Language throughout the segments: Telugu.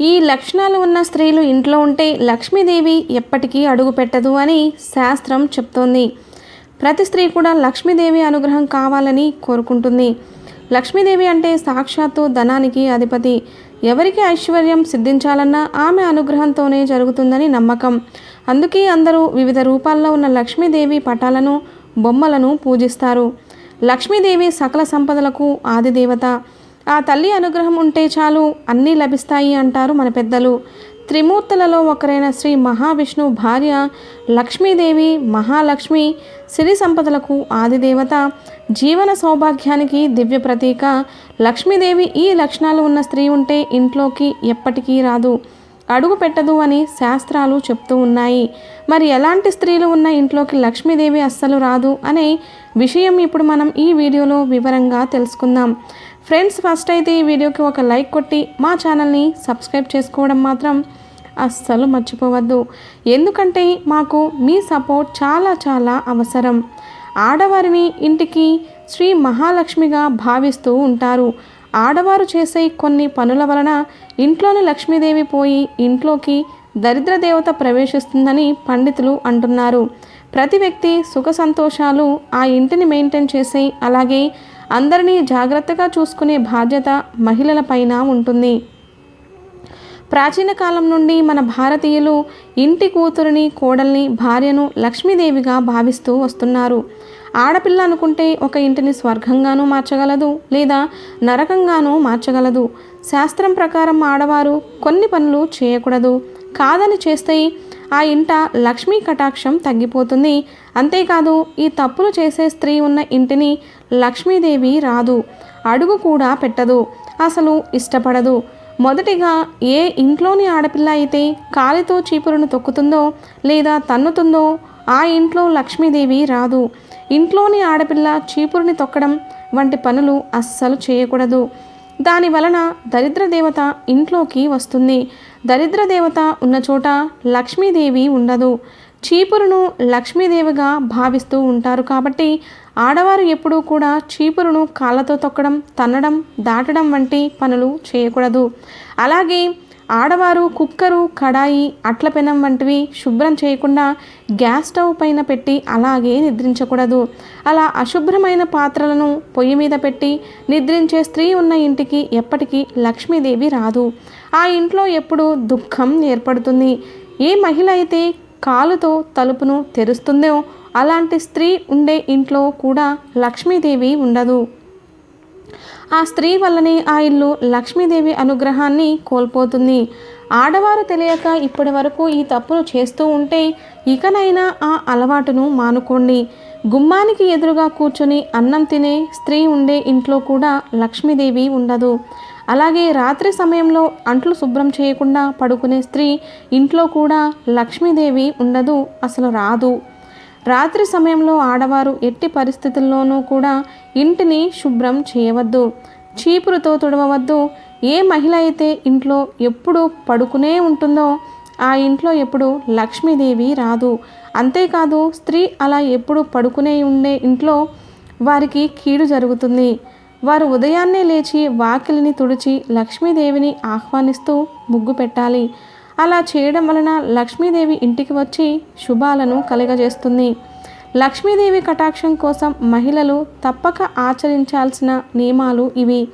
ఈ లక్షణాలు ఉన్న స్త్రీలు ఇంట్లో ఉంటే లక్ష్మీదేవి ఎప్పటికీ అడుగు పెట్టదు అని శాస్త్రం చెప్తోంది. ప్రతి స్త్రీ కూడా లక్ష్మీదేవి అనుగ్రహం కావాలని కోరుకుంటుంది. లక్ష్మీదేవి అంటే సాక్షాత్తు ధనానికి అధిపతి. ఎవరికి ఐశ్వర్యం సిద్ధించాలన్నా ఆమె అనుగ్రహంతోనే జరుగుతుందని నమ్మకం. అందుకే అందరూ వివిధ రూపాల్లో ఉన్న లక్ష్మీదేవి పటాలను బొమ్మలను పూజిస్తారు. లక్ష్మీదేవి సకల సంపదలకు ఆదిదేవత. ఆ తల్లి అనుగ్రహం ఉంటే చాలు అన్నీ లభిస్తాయి అంటారు మన పెద్దలు. త్రిమూర్తులలో ఒకరైన శ్రీ మహావిష్ణువు భార్య లక్ష్మీదేవి మహాలక్ష్మి సిరి సంపదలకు ఆదిదేవత జీవన సౌభాగ్యానికి దివ్య ప్రతీక. లక్ష్మీదేవి ఈ లక్షణాలు ఉన్న స్త్రీ ఉంటే ఇంట్లోకి ఎప్పటికీ రాదు. అడుగు పెట్టదు అని శాస్త్రాలు చెప్తూ ఉన్నాయి. మరి ఎలాంటి స్త్రీలు ఉన్న ఇంట్లోకి లక్ష్మీదేవి అస్సలు రాదు అనే విషయం ఇప్పుడు మనం ఈ వీడియోలో వివరంగా తెలుసుకుందాం. ఫ్రెండ్స్ ఫస్ట్ అయితే ఈ వీడియోకి ఒక లైక్ కొట్టి మా ఛానల్ని సబ్స్క్రైబ్ చేసుకోవడం మాత్రం అస్సలు మర్చిపోవద్దు. ఎందుకంటే మాకు మీ సపోర్ట్ చాలా చాలా అవసరం. ఆడవారిని ఇంటికి శ్రీ మహాలక్ష్మిగా భావిస్తూ ఉంటారు. ఆడవారు చేసే కొన్ని పనుల వలన ఇంట్లోని లక్ష్మీదేవి పోయి ఇంట్లోకి దరిద్ర దేవత ప్రవేశిస్తుందని పండితులు అంటున్నారు. ప్రతి వ్యక్తి సుఖ సంతోషాలు ఆ ఇంటిని మెయింటైన్ చేసే అలాగే అందరినీ జాగ్రత్తగా చూసుకునే బాధ్యత మహిళల పైన ఉంటుంది. ప్రాచీన కాలం నుండి మన భారతీయులు ఇంటి కూతురిని కోడల్ని భార్యను లక్ష్మీదేవిగా భావిస్తూ వస్తున్నారు. ఆడపిల్ల అనుకుంటే ఒక ఇంటిని స్వర్గంగానూ మార్చగలదు లేదా నరకంగానూ మార్చగలదు. శాస్త్రం ప్రకారం ఆడవారు కొన్ని పనులు చేయకూడదు. కాదని చేస్తే ఆ ఇంట లక్ష్మీ కటాక్షం తగ్గిపోతుంది. అంతేకాదు ఈ తప్పులు చేసే స్త్రీ ఉన్న ఇంటిని లక్ష్మీదేవి రాదు. అడుగు కూడా పెట్టదు. అసలు ఇష్టపడదు. మొదటిగా ఏ ఇంట్లోని ఆడపిల్ల అయితే కాలితో చీపురును తొక్కుతుందో లేదా తన్నుతుందో ఆ ఇంట్లో లక్ష్మీదేవి రాదు. ఇంట్లోని ఆడపిల్ల చీపురుని తొక్కడం వంటి పనులు అస్సలు చేయకూడదు. దాని వలన దరిద్ర దేవత ఇంట్లోకి వస్తుంది. దరిద్ర దేవత ఉన్న చోట లక్ష్మీదేవి ఉండదు. చీపురును లక్ష్మీదేవిగా భావిస్తూ ఉంటారు కాబట్టి ఆడవారు ఎప్పుడూ కూడా చీపురును కాళ్ళతో తొక్కడం తన్నడం దాటడం వంటి పనులు చేయకూడదు. అలాగే ఆడవారు కుక్కరు కడాయి అట్ల పెనం వంటివి శుభ్రం చేయకుండా గ్యాస్ స్టవ్ పైన పెట్టి అలాగే నిద్రించకూడదు. అలా అశుభ్రమైన పాత్రలను పొయ్యి మీద పెట్టి నిద్రించే స్త్రీ ఉన్న ఇంటికి ఎప్పటికీ లక్ష్మీదేవి రాదు. ఆ ఇంట్లో ఎప్పుడు దుఃఖం ఏర్పడుతుంది. ఏ మహిళ అయితే కాలుతో తలుపును తెరుస్తుందో అలాంటి స్త్రీ ఉండే ఇంట్లో కూడా లక్ష్మీదేవి ఉండదు. ఆ స్త్రీ వల్లనే ఆ ఇల్లు లక్ష్మీదేవి అనుగ్రహాన్ని కోల్పోతుంది. ఆడవారు తెలియక ఇప్పటి వరకు ఈ తప్పును చేస్తూ ఉంటే ఇకనైనా ఆ అలవాటును మానుకోండి. గుమ్మానికి ఎదురుగా కూర్చొని అన్నం తినే స్త్రీ ఉండే ఇంట్లో కూడా లక్ష్మీదేవి ఉండదు. అలాగే రాత్రి సమయంలో అంట్లు శుభ్రం చేయకుండా పడుకునే స్త్రీ ఇంట్లో కూడా లక్ష్మీదేవి ఉండదు అసలు రాదు. రాత్రి సమయంలో ఆడవారు ఎట్టి పరిస్థితుల్లోనూ కూడా ఇంటిని శుభ్రం చేయవద్దు. చీపురుతో తుడవవద్దు. ఏ మహిళ అయితే ఇంట్లో ఎప్పుడు పడుకునే ఉంటుందో ఆ ఇంట్లో ఎప్పుడు లక్ష్మీదేవి రాదు. అంతేకాదు స్త్రీ అలా ఎప్పుడు పడుకునే ఉండే ఇంట్లో వారికి కీడు జరుగుతుంది. వారు ఉదయాన్నే లేచి వాకిలిని తుడిచి లక్ష్మీదేవిని ఆహ్వానిస్తూ ముగ్గు పెట్టాలి. అలా చేయడం వలన లక్ష్మీదేవి ఇంటికి వచ్చి శుభాలను కలుగజేస్తుంది. లక్ష్మీదేవి కటాక్షం కోసం మహిళలు తప్పక ఆచరించాల్సిన నియమాలు ఇవి.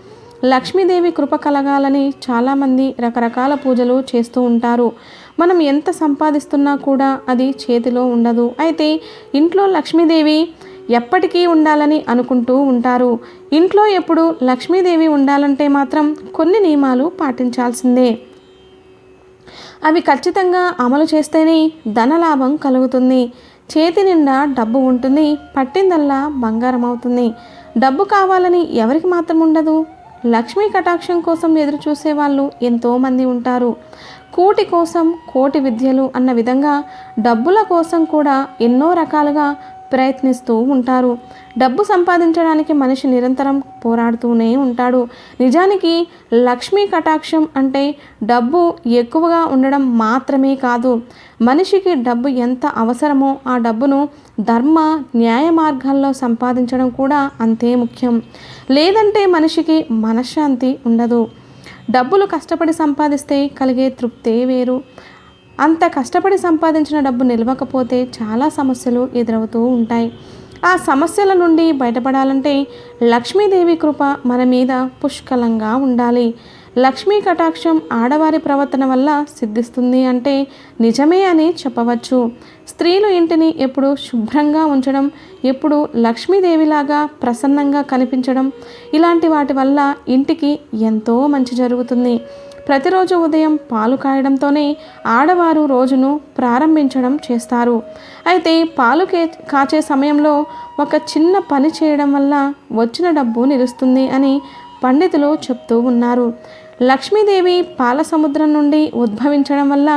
లక్ష్మీదేవి కృప కలగాలని చాలామంది రకరకాల పూజలు చేస్తూ ఉంటారు. మనం ఎంత సంపాదిస్తున్నా కూడా అది చేతిలో ఉండదు. అయితే ఇంట్లో లక్ష్మీదేవి ఎప్పటికీ ఉండాలని అనుకుంటూ ఉంటారు. ఇంట్లో ఎప్పుడు లక్ష్మీదేవి ఉండాలంటే మాత్రం కొన్ని నియమాలు పాటించాల్సిందే. అవి ఖచ్చితంగా అమలు చేస్తేనే ధనలాభం కలుగుతుంది. చేతి నిండా డబ్బు ఉంటుంది పట్టిందల్లా బంగారం అవుతుంది. డబ్బు కావాలని ఎవరికి మాత్రం ఉండదు. లక్ష్మీ కటాక్షం కోసం ఎదురు చూసే వాళ్ళు ఎంతోమంది ఉంటారు. కూటి కోసం కోటి విద్యలు అన్న విధంగా డబ్బుల కోసం కూడా ఎన్నో రకాలుగా ప్రయత్నిస్తూ ఉంటారు. డబ్బు సంపాదించడానికి మనిషి నిరంతరం పోరాడుతూనే ఉంటాడు. నిజానికి లక్ష్మీ కటాక్షం అంటే డబ్బు ఎక్కువగా ఉండడం మాత్రమే కాదు. మనిషికి డబ్బు ఎంత అవసరమో ఆ డబ్బును ధర్మ న్యాయ మార్గాల్లో సంపాదించడం కూడా అంతే ముఖ్యం. లేదంటే మనిషికి మనశ్శాంతి ఉండదు. డబ్బులు కష్టపడి సంపాదిస్తే కలిగే తృప్తే వేరు. అంత కష్టపడి సంపాదించిన డబ్బు నిలవకపోతే చాలా సమస్యలు ఎదురవుతూ ఉంటాయి. ఆ సమస్యల నుండి బయటపడాలంటే లక్ష్మీదేవి కృప మన మీద పుష్కలంగా ఉండాలి. లక్ష్మీ కటాక్షం ఆడవారి ప్రవర్తన వల్ల సిద్ధిస్తుంది అంటే నిజమే అని చెప్పవచ్చు. స్త్రీలు ఇంటిని ఎప్పుడు శుభ్రంగా ఉంచడం ఎప్పుడు లక్ష్మీదేవిలాగా ప్రసన్నంగా కనిపించడం ఇలాంటి వాటి వల్ల ఇంటికి ఎంతో మంచి జరుగుతుంది. ప్రతిరోజు ఉదయం పాలు కాయడంతోనే ఆడవారు రోజును ప్రారంభించడం చేస్తారు. అయితే పాలు కే కాచే సమయంలో ఒక చిన్న పని చేయడం వల్ల వచ్చిన డబ్బు నిలుస్తుంది అని పండితులు చెప్తూ ఉన్నారు. లక్ష్మీదేవి పాల సముద్రం నుండి ఉద్భవించడం వల్ల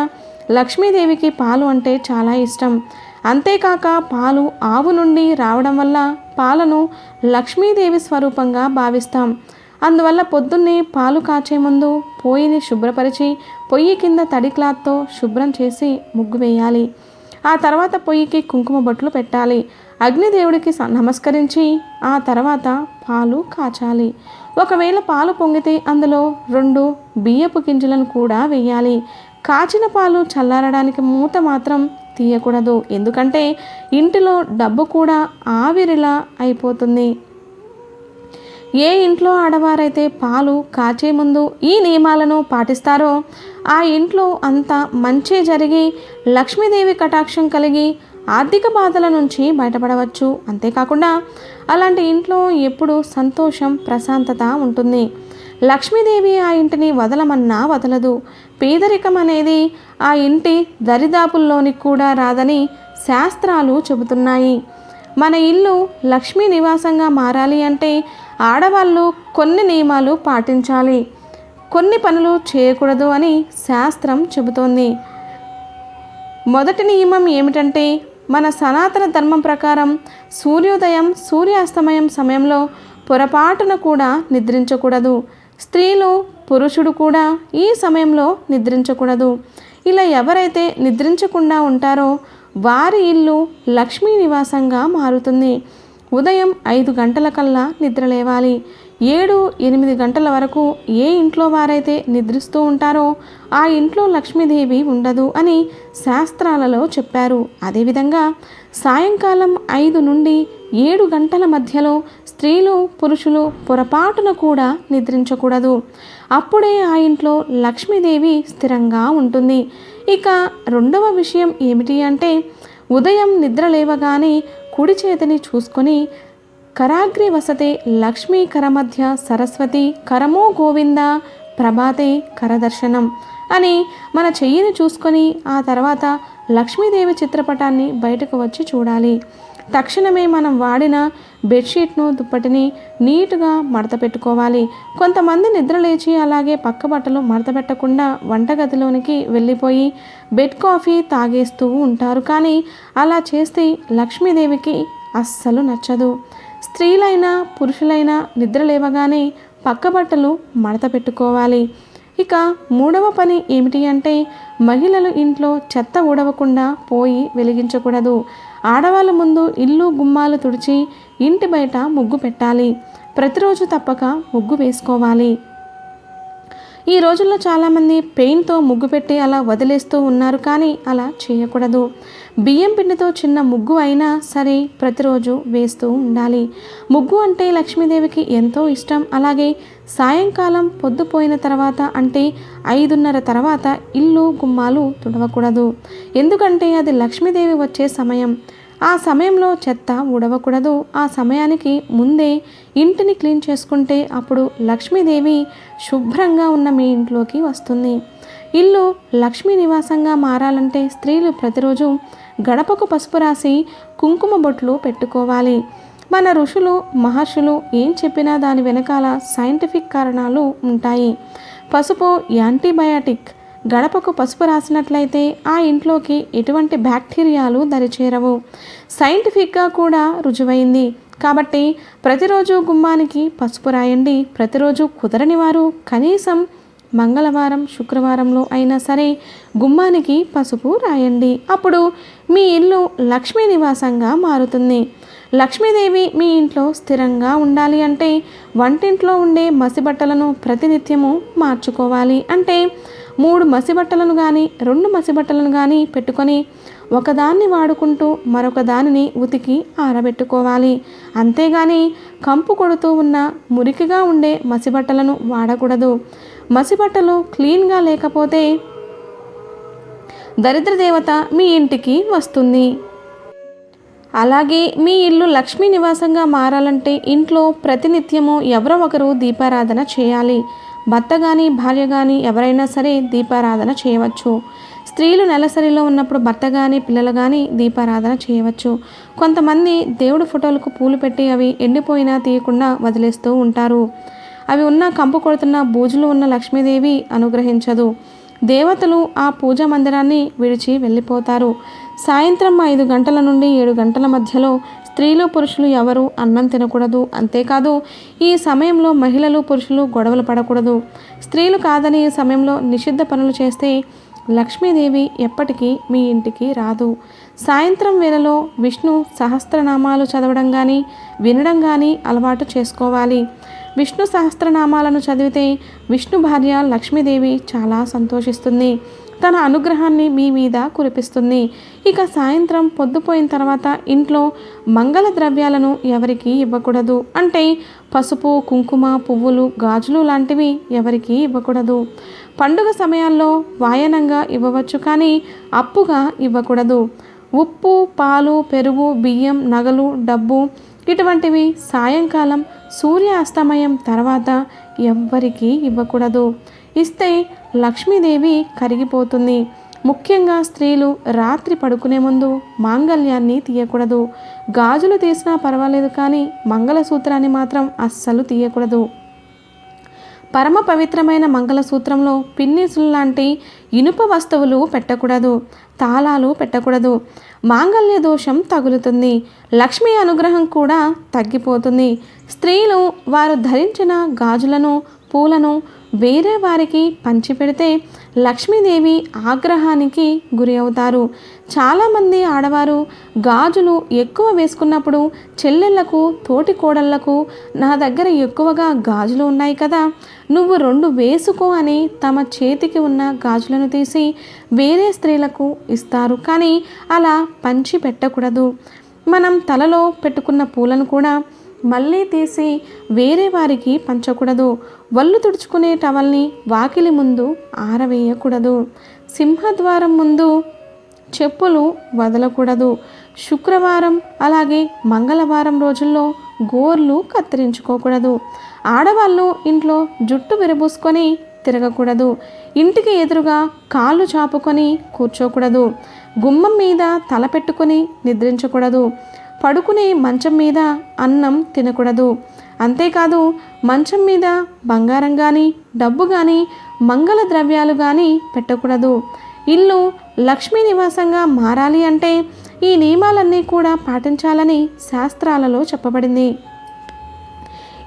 లక్ష్మీదేవికి పాలు అంటే చాలా ఇష్టం. అంతేకాక పాలు ఆవు నుండి రావడం వల్ల పాలను లక్ష్మీదేవి స్వరూపంగా భావిస్తాం. అందువల్ల పొద్దున్నే పాలు కాచే ముందు పొయ్యిని శుభ్రపరిచి పొయ్యి కింద తడి క్లాత్తో శుభ్రం చేసి ముగ్గు వేయాలి. ఆ తర్వాత పొయ్యికి కుంకుమ బొట్లు పెట్టాలి. అగ్నిదేవుడికి నమస్కరించి ఆ తర్వాత పాలు కాచాలి. ఒకవేళ పాలు పొంగితే అందులో రెండు బియ్యపు గింజలను కూడా వేయాలి. కాచిన పాలు చల్లారడానికి మూత మాత్రం తీయకూడదు. ఎందుకంటే ఇంటిలో డబ్బు కూడా ఆవిరిలా అయిపోతుంది. ఏ ఇంట్లో ఆడవారైతే పాలు కాచే ముందు ఈ నియమాలను పాటిస్తారో ఆ ఇంట్లో అంత మంచి జరిగి లక్ష్మీదేవి కటాక్షం కలిగి ఆర్థిక బాధల నుంచి బయటపడవచ్చు. అంతేకాకుండా అలాంటి ఇంట్లో ఎప్పుడు సంతోషం ప్రశాంతత ఉంటుంది. లక్ష్మీదేవి ఆ ఇంటిని వదలమన్నా వదలదు. పేదరికం అనేది ఆ ఇంటి దరిదాపుల్లోనికి కూడా రాదని శాస్త్రాలు చెబుతున్నాయి. మన ఇల్లు లక్ష్మీ నివాసంగా మారాలి అంటే ఆడవాళ్ళు కొన్ని నియమాలు పాటించాలి. కొన్ని పనులు చేయకూడదు అని శాస్త్రం చెబుతోంది. మొదటి నియమం ఏమిటంటే మన సనాతన ధర్మం ప్రకారం సూర్యోదయం సూర్యాస్తమయం సమయంలో పొరపాటున కూడా నిద్రించకూడదు. స్త్రీలు పురుషుడు కూడా ఈ సమయంలో నిద్రించకూడదు. ఇలా ఎవరైతే నిద్రించకుండా ఉంటారో వారి ఇల్లు లక్ష్మీ నివాసంగా మారుతుంది. ఉదయం ఐదు గంటల కల్లా నిద్రలేవాలి ఏడు ఎనిమిది గంటల వరకు ఏ ఇంట్లో వారైతే నిద్రిస్తూ ఉంటారో ఆ ఇంట్లో లక్ష్మీదేవి ఉండదు అని శాస్త్రాలలో చెప్పారు. అదేవిధంగా సాయంకాలం ఐదు నుండి ఏడు గంటల మధ్యలో స్త్రీలు పురుషులు పొరపాటున కూడా నిద్రించకూడదు. అప్పుడే ఆ ఇంట్లో లక్ష్మీదేవి స్థిరంగా ఉంటుంది. ఇక రెండవ విషయం ఏమిటి అంటే ఉదయం నిద్ర లేవగానే కుడి చేతిని చూసుకొని కరాగ్రి వసతే లక్ష్మీ కరమధ్య సరస్వతి కరమో గోవింద ప్రభాతే కరదర్శనం అని మన చెయ్యిని చూసుకొని ఆ తర్వాత లక్ష్మీదేవి చిత్రపటాన్ని బయటకు వచ్చి చూడాలి. తక్షణమే మనం వాడిన బెడ్షీట్ను దుప్పటిని నీటుగా మడత పెట్టుకోవాలి. కొంతమంది నిద్ర లేచి అలాగే పక్క బట్టలు మడత పెట్టకుండా వంటగదిలోనికి వెళ్ళిపోయి బెడ్ కాఫీ తాగేస్తూ ఉంటారు. కానీ అలా చేస్తే లక్ష్మీదేవికి అస్సలు నచ్చదు. స్త్రీలైనా పురుషులైనా నిద్ర లేవగానే పక్క బట్టలు మడత పెట్టుకోవాలి. ఇక మూడవ పని ఏమిటి అంటే మహిళలు ఇంట్లో చెత్త ఊడవకుండా పోయి వెలిగించకూడదు. ఆడవాళ్ళ ముందు ఇల్లు గుమ్మాలు తుడిచి ఇంటి బయట ముగ్గు పెట్టాలి. ప్రతిరోజు తప్పక ముగ్గు వేసుకోవాలి. ఈ రోజుల్లో చాలామంది పెయింట్తో ముగ్గు పెట్టి అలా వదిలేస్తూ ఉన్నారు కానీ అలా చేయకూడదు. బియ్యం పిండితో చిన్న ముగ్గు అయినా సరే ప్రతిరోజు వేస్తూ ఉండాలి. ముగ్గు అంటే లక్ష్మీదేవికి ఎంతో ఇష్టం. అలాగే సాయంకాలం పొద్దుపోయిన తర్వాత అంటే ఐదున్నర తర్వాత ఇల్లు గుమ్మాలు తుడవకూడదు. ఎందుకంటే అది లక్ష్మీదేవి వచ్చే సమయం. ఆ సమయంలో చెత్త ఊడవకూడదు. ఆ సమయానికి ముందే ఇంటిని క్లీన్ చేసుకుంటే అప్పుడు లక్ష్మీదేవి శుభ్రంగా ఉన్న మీ ఇంట్లోకి వస్తుంది. ఇల్లు లక్ష్మీ నివాసంగా మారాలంటే స్త్రీలు ప్రతిరోజు గడపకు పసుపు రాసి కుంకుమ బొట్లు పెట్టుకోవాలి. మన ఋషులు మహర్షులు ఏం చెప్పినా దాని వెనకాల సైంటిఫిక్ కారణాలు ఉంటాయి. పసుపు యాంటీబయాటిక్. గడపకు పసుపు రాసినట్లయితే ఆ ఇంట్లోకి ఎటువంటి బ్యాక్టీరియాలు దరిచేరవు. సైంటిఫిక్గా కూడా రుజువైంది. కాబట్టి ప్రతిరోజు గుమ్మానికి పసుపు రాయండి. ప్రతిరోజు కుదరని వారు కనీసం మంగళవారం శుక్రవారంలో అయినా సరే గుమ్మానికి పసుపు రాయండి. అప్పుడు మీ ఇల్లు లక్ష్మీ నివాసంగా మారుతుంది. లక్ష్మీదేవి మీ ఇంట్లో స్థిరంగా ఉండాలి అంటే వంటింట్లో ఉండే మసిబట్టలను ప్రతినిత్యము మార్చుకోవాలి అంటే మూడు మసిబట్టలను కానీ రెండు మసిబట్టలను కానీ పెట్టుకొని ఒకదాన్ని వాడుకుంటూ మరొక దానిని ఉతికి ఆరబెట్టుకోవాలి. అంతేగాని కంపు కొడుతూ ఉన్న మురికిగా ఉండే మసిబట్టలను వాడకూడదు. మసిబట్టలు క్లీన్గా లేకపోతే దరిద్ర దేవత మీ ఇంటికి వస్తుంది. అలాగే మీ ఇల్లు లక్ష్మీ నివాసంగా మారాలంటే ఇంట్లో ప్రతినిత్యము ఎవరో ఒకరు దీపారాధన చేయాలి. భర్త కానీ భార్య కానీ ఎవరైనా సరే దీపారాధన చేయవచ్చు. స్త్రీలు నెలసరిలో ఉన్నప్పుడు భర్త కానీ పిల్లలు కానీ దీపారాధన చేయవచ్చు. కొంతమంది దేవుడి ఫోటోలకు పూలు పెట్టి అవి ఎండిపోయినా తీయకుండా వదిలేస్తూ ఉంటారు. అవి ఉన్న కంపు కొడుతున్న బూజులు ఉన్న లక్ష్మీదేవి అనుగ్రహించదు. దేవతలు ఆ పూజా మందిరాన్ని విడిచి వెళ్ళిపోతారు. సాయంత్రం ఐదు గంటల నుండి ఏడు గంటల మధ్యలో స్త్రీలు పురుషులు ఎవరు అన్నం తినకూడదు అంతేకాదు ఈ సమయంలో మహిళలు పురుషులు గొడవలు పడకూడదు. స్త్రీలు కాదని ఈ సమయంలో నిషిద్ధ పనులు చేస్తే లక్ష్మీదేవి ఎప్పటికీ మీ ఇంటికి రాదు. సాయంత్రం వేళలో విష్ణు సహస్రనామాలు చదవడం కానీ వినడం కానీ అలవాటు చేసుకోవాలి. విష్ణు సహస్రనామాలను చదివితే విష్ణు భార్య లక్ష్మీదేవి చాలా సంతోషిస్తుంది. తన అనుగ్రహాన్ని మీ మీద కురిపిస్తుంది. ఇక సాయంత్రం పొద్దుపోయిన తర్వాత ఇంట్లో మంగళ ద్రవ్యాలను ఎవరికి ఇవ్వకూడదు. అంటే పసుపు కుంకుమ పువ్వులు గాజులు లాంటివి ఎవరికీ ఇవ్వకూడదు. పండుగ సమయాల్లో వాయనంగా ఇవ్వవచ్చు కానీ అప్పుగా ఇవ్వకూడదు. ఉప్పు పాలు పెరుగు బియ్యం నగలు డబ్బు ఇటువంటివి సాయంకాలం సూర్య అస్తమయం తర్వాత ఎవ్వరికీ ఇవ్వకూడదు. ఇస్తే లక్ష్మీదేవి కరిగిపోతుంది. ముఖ్యంగా స్త్రీలు రాత్రి పడుకునే ముందు మాంగళ్యాన్ని తీయకూడదు. గాజులు తీసినా పర్వాలేదు కానీ మంగళసూత్రాన్ని మాత్రం అస్సలు తీయకూడదు. పరమ పవిత్రమైన మంగళసూత్రంలో పిన్నిసులు లాంటి ఇనుప వస్తువులు పెట్టకూడదు తాళాలు పెట్టకూడదు. మాంగళ్య దోషం తగులుతుంది. లక్ష్మీ అనుగ్రహం కూడా తగ్గిపోతుంది. స్త్రీలు వారు ధరించిన గాజులను పూలను వేరే వారికి పంచిపెడితే లక్ష్మీదేవి ఆగ్రహానికి గురి అవుతారు. చాలామంది ఆడవారు గాజులు ఎక్కువ వేసుకున్నప్పుడు చెల్లెళ్ళకు తోటి కోడళ్ళకు నా దగ్గర ఎక్కువగా గాజులు ఉన్నాయి కదా నువ్వు రెండు వేసుకో అని తమ చేతికి ఉన్న గాజులను తీసి వేరే స్త్రీలకు ఇస్తారు. కానీ అలా పంచి పెట్టకూడదు. మనం తలలో పెట్టుకున్న పూలను కూడా మళ్ళీ తీసి వేరే వారికి పంచకూడదు. వల్లు తుడుచుకునే టవల్ని వాకిలి ముందు ఆరవేయకూడదు. సింహద్వారం ముందు చెప్పులు వదలకూడదు. శుక్రవారం అలాగే మంగళవారం రోజుల్లో గోర్లు కత్తిరించుకోకూడదు. ఆడవాళ్ళు ఇంట్లో జుట్టు విరబూసుకొని తిరగకూడదు. ఇంటికి ఎదురుగా కాళ్ళు చాపుకొని కూర్చోకూడదు. గుమ్మం మీద తల పెట్టుకొని నిద్రించకూడదు. పడుకునే మంచం మీద అన్నం తినకూడదు. అంతేకాదు మంచం మీద బంగారం కానీ డబ్బు కానీ మంగళ ద్రవ్యాలు కానీ పెట్టకూడదు. ఇల్లు లక్ష్మీ నివాసంగా మారాలి అంటే ఈ నియమాలన్నీ కూడా పాటించాలని శాస్త్రాలలో చెప్పబడింది.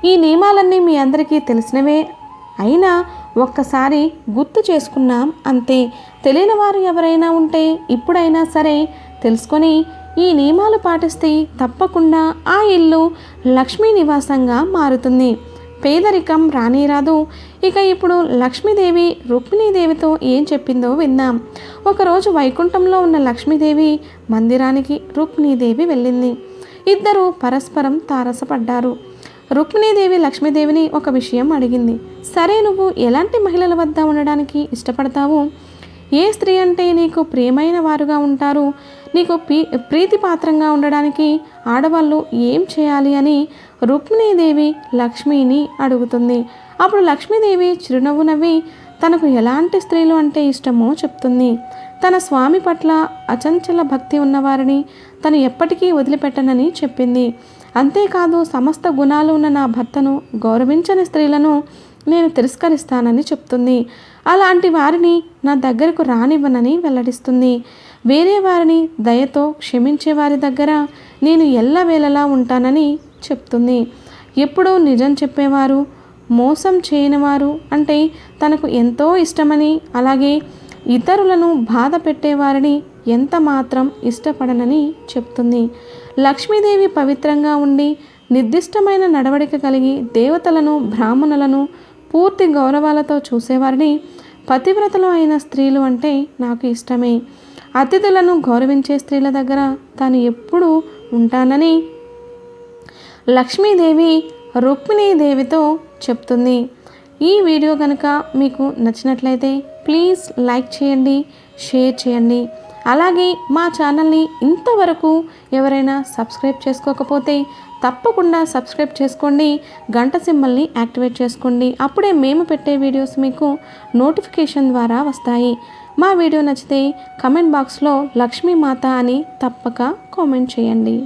ఈ నియమాలన్నీ మీ అందరికీ తెలిసినవే. అయినా ఒక్కసారి గుర్తు చేసుకున్నాం అంతే. తెలియని వారు ఎవరైనా ఉంటే ఇప్పుడైనా సరే తెలుసుకొని ఈ నియమాలు పాటిస్తే తప్పకుండా ఆ ఇల్లు లక్ష్మీ నివాసంగా మారుతుంది. పేదరికం రానేరాదు. ఇక ఇప్పుడు లక్ష్మీదేవి రుక్మిణీదేవితో ఏం చెప్పిందో విందాం. ఒకరోజు వైకుంఠంలో ఉన్న లక్ష్మీదేవి మందిరానికి రుక్మిణీదేవి వెళ్ళింది. ఇద్దరు పరస్పరం తారసపడ్డారు. రుక్మిణీదేవి లక్ష్మీదేవిని ఒక విషయం అడిగింది. సరే నువ్వు ఎలాంటి మహిళల వద్ద ఉండడానికి ఇష్టపడతావు? ఏ స్త్రీ అంటే నీకు ప్రియమైన వారుగా ఉంటారు? నీకు పీ ప్రీతిపాత్రంగా ఉండడానికి ఆడవాళ్ళు ఏం చేయాలి అని రుక్మిణీదేవి లక్ష్మిని అడుగుతుంది. అప్పుడు లక్ష్మీదేవి చిరునవ్వు నవ్వి తనకు ఎలాంటి స్త్రీలు అంటే ఇష్టమో చెప్తుంది. తన స్వామి పట్ల అచంచల భక్తి ఉన్నవారిని తను ఎప్పటికీ వదిలిపెట్టనని చెప్పింది. అంతేకాదు సమస్త గుణాలు ఉన్న నా భర్తను గౌరవించని స్త్రీలను నేను తిరస్కరిస్తానని చెప్తుంది. అలాంటి వారిని నా దగ్గరకు రానివ్వనని వెల్లడిస్తుంది. వేరే వారిని దయతో క్షమించే వారి దగ్గర నేను ఎల్లవేళలా ఉంటానని చెప్తుంది. ఎప్పుడూ నిజం చెప్పేవారు మోసం చేయనివారు అంటే తనకు ఎంతో ఇష్టమని అలాగే ఇతరులను బాధ పెట్టేవారిని ఎంత మాత్రం ఇష్టపడనని చెప్తుంది. లక్ష్మీదేవి పవిత్రంగా ఉండి నిర్దిష్టమైన నడవడిక కలిగి దేవతలను బ్రాహ్మణులను పూర్తి గౌరవాలతో చూసేవారిని పతివ్రతలు అయిన స్త్రీలు అంటే నాకు ఇష్టమే. అతిథులను గౌరవించే స్త్రీల దగ్గర తాను ఎప్పుడూ ఉంటానని లక్ష్మీదేవి రుక్మిణీదేవితో చెప్తుంది. ఈ వీడియో కనుక మీకు నచ్చినట్లయితే ప్లీజ్ లైక్ చేయండి షేర్ చేయండి. అలాగే మా ఛానల్ని ఇంతవరకు ఎవరైనా సబ్స్క్రైబ్ చేసుకోకపోతే తప్పకుండా సబ్స్క్రైబ్ చేసుకోండి గంట సింబల్ని యాక్టివేట్ చేసుకోండి. అప్పుడే మేము పెట్టే వీడియోస్ మీకు నోటిఫికేషన్ ద్వారా వస్తాయి. మా వీడియో నచ్చితే కమెంట్ బాక్స్లో లక్ష్మీమాత అని తప్పక కామెంట్ చేయండి.